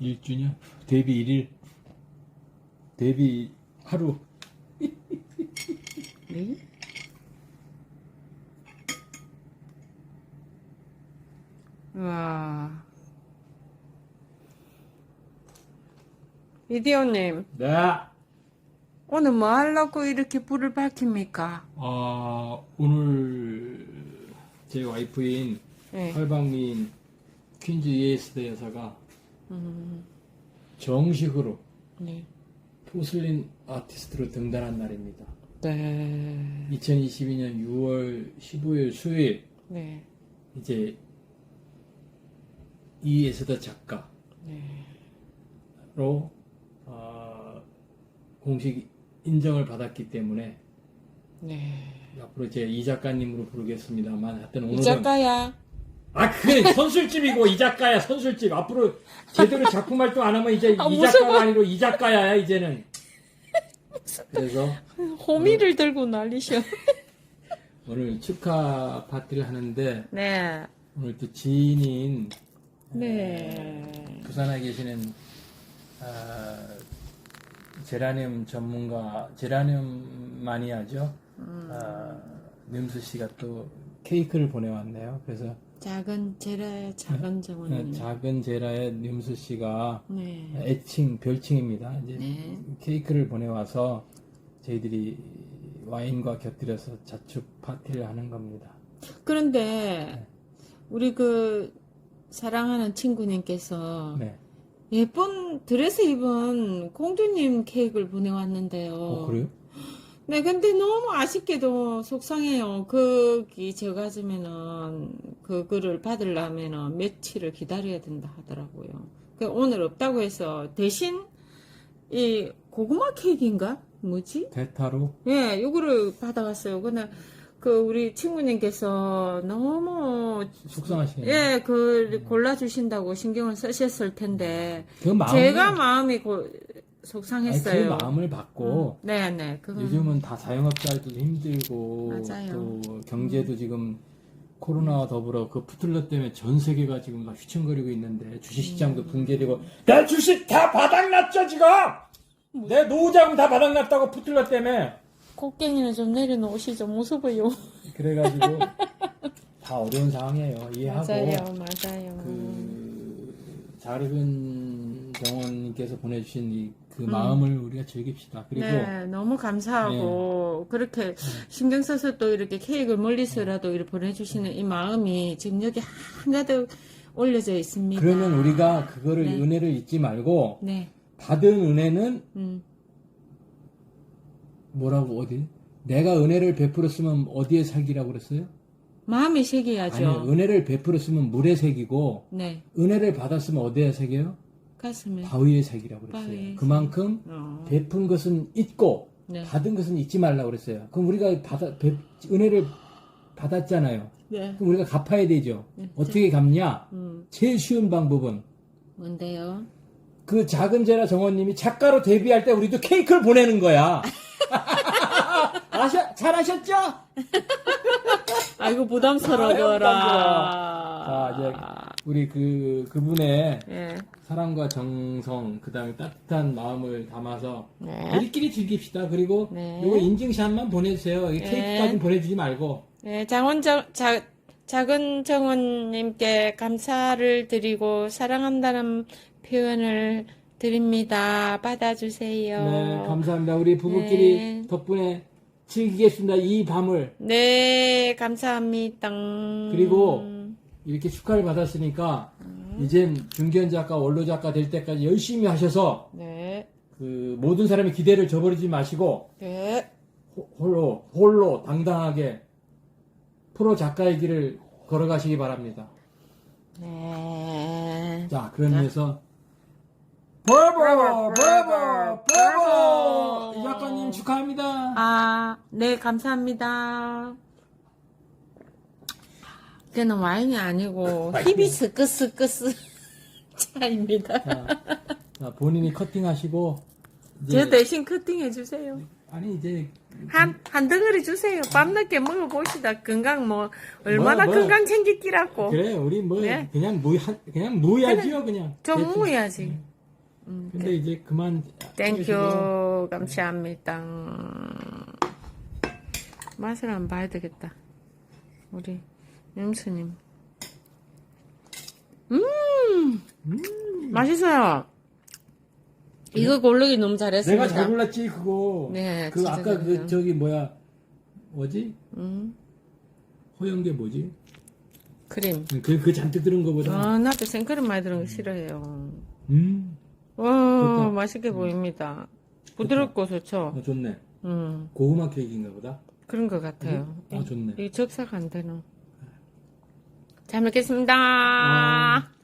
1, 1주년? 데뷔 1일? 데뷔 하루? 네? 와. 이디오님, 네. 오늘 뭐 하려고 이렇게 불을 밝힙니까? 아, 오늘 제 와이프인 네. 활방미인 퀸즈 이에스드 여사가 음, 정식으로 네. 포슬린 아티스트로 등단한 날입니다. 네. 2022년 6월 15일 수요일 네. 이제 이에스더 작가로 네. 어, 공식 인정을 받았기 때문에 네. 앞으로 제 이 작가님으로 부르겠습니다만 하여튼 이 오늘은 작가야. 아 그게 선술집이고 이 작가야 선술집 앞으로 제대로 작품 활동 안 하면 이제 아, 이. 작가가 아니고 이 작가야 이제는 그래서 호미를 들고 난리셔. 오늘 축하 파티를 하는데 네. 오늘 또 지인인 네. 부산에 계시는 아, 제라늄 전문가 제라늄 마니아죠 아, 님수 씨가 또 케이크를 보내왔네요 그래서 작은 제라의 작은 정원님. 작은 제라의 님수 씨가 네. 애칭 별칭입니다. 이제 네. 케이크를 보내와서 저희들이 와인과 곁들여서 자축 파티를 하는 겁니다. 그런데 우리 그 사랑하는 친구님께서 네. 예쁜 드레스 입은 공주님 케이크를 보내왔는데요. 어, 그래요? 네, 근데 너무 아쉽게도 속상해요. 거기 저 가지면은 그거를 받으려면은 며칠을 기다려야 된다 하더라고요. 그 오늘 없다고 해서 대신 이 고구마 케이크인가? 뭐지? 대타로 예, 요거를 받아왔어요. 근데 그 우리 친구님께서 너무 속상하시네요. 예, 그 골라주신다고 신경을 쓰셨을 텐데 그 마음 제가 마음이 고, 속상했어요. 그 마음을 받고 네, 네. 그건 요즘은 다 자영업자들도 힘들고 맞아요. 또 경제도 지금 코로나와 더불어 그 푸틀러 때문에 전 세계가 지금 다 휘청거리고 있는데 주식시장도 음. 붕괴되고 내 주식 다 바닥났죠 지금 내 노후자금 다 바닥났다고 푸틀러 때문에 곡괭이는 좀 내려놓으시죠. 무서워요. 그래가지고 다 어려운 상황이에요. 이해하고 맞아요, 맞아요. 그 자르근 정원님께서 보내주신 이 그 음. 마음을 우리가 즐깁시다. 그리고 네, 너무 감사하고 그렇게 신경 써서 또 이렇게 케이크를 멀리서라도 이렇게 보내주시는 이 마음이 지금 여기 한가득 올려져 있습니다. 그러면 우리가 그거를 네. 은혜를 잊지 말고 네, 받은 은혜는 음, 뭐라고 어디? 내가 은혜를 베풀었으면 어디에 살기라고 그랬어요? 마음에 새겨야죠. 아니 은혜를 베풀었으면 물에 새기고 네, 은혜를 받았으면 어디에 새겨요? 가슴에. 바위에 새기라고 그랬어요. 바위에 그만큼 어, 베푼 것은 잊고 네. 받은 것은 잊지 말라고 그랬어요. 그럼 우리가 받아, 베- 은혜를 받았잖아요. 네, 그럼 우리가 갚아야 되죠. 네. 어떻게 갚냐? 음, 제일 쉬운 방법은 뭔데요? 그 작은 제라 정원님이 작가로 데뷔할 때 우리도 케이크를 보내는 거야. 아셔, 잘하셨죠? 아이고 부담스러워라. 자, 이제 우리 그, 그분의 예, 사랑과 정성, 그 다음에 따뜻한 마음을 담아서 네. 우리끼리 즐깁시다. 그리고 네. 요거 인증샷만 보내주세요. 이 네. 케이크까지 보내주지 말고. 네, 장원정, 자, 작은 정원님께 감사를 드리고 사랑한다는 표현을 드립니다. 받아주세요. 네, 감사합니다. 우리 부부끼리 네. 덕분에 즐기겠습니다. 이 밤을. 네, 감사합니다. 그리고 이렇게 축하를 받았으니까 이젠 중견 작가, 원로 작가 될 때까지 열심히 하셔서 네, 그 모든 사람의 기대를 저버리지 마시고 네, 호- 홀로 홀로 당당하게 프로 작가의 길을 걸어가시기 바랍니다. 네. 자, 그런 의미에서 브라보! 브라보! 브라보! 이 작가님 축하합니다. 아, 네, 감사합니다. 그는 와인이 아니고 히비스크스크스 차입니다. 자, 자, 본인이 커팅하시고 이제 제 대신 커팅해 주세요. 아니 이제 한, 한 덩어리 주세요. 밤늦게 먹어봅시다. 건강 뭐, 얼마나 뭐, 뭐. 건강 챙기기라고. 그래 우리 뭐 네. 그냥 무 그냥 무야지요 그냥. 좀 대충. 무야지. 음, 근데 이제 그만. 땡큐. 감사합니다. 맛을 안 봐야 되겠다. 우리 영수님. 음! 음. 맛있어요. 이거 고르기 너무 잘했습니다. 내가 잘 골랐지 그거. 네, 그 진짜 아까 잘했어요. 그 저기 뭐야 뭐지 음, 허영계 뭐지? 크림. 그 그 잔뜩 들은 거보다. 아, 나도 생크림 많이 들은 거 싫어해요. 음. 와, 좋다. 맛있게 보입니다. 부드럽고 좋죠? 어, 좋네. 음, 고구마 케이크인가 보다. 그런 것 같아요. 아 좋네. 이 적사가 안 되나? 잘 먹겠습니다. 와.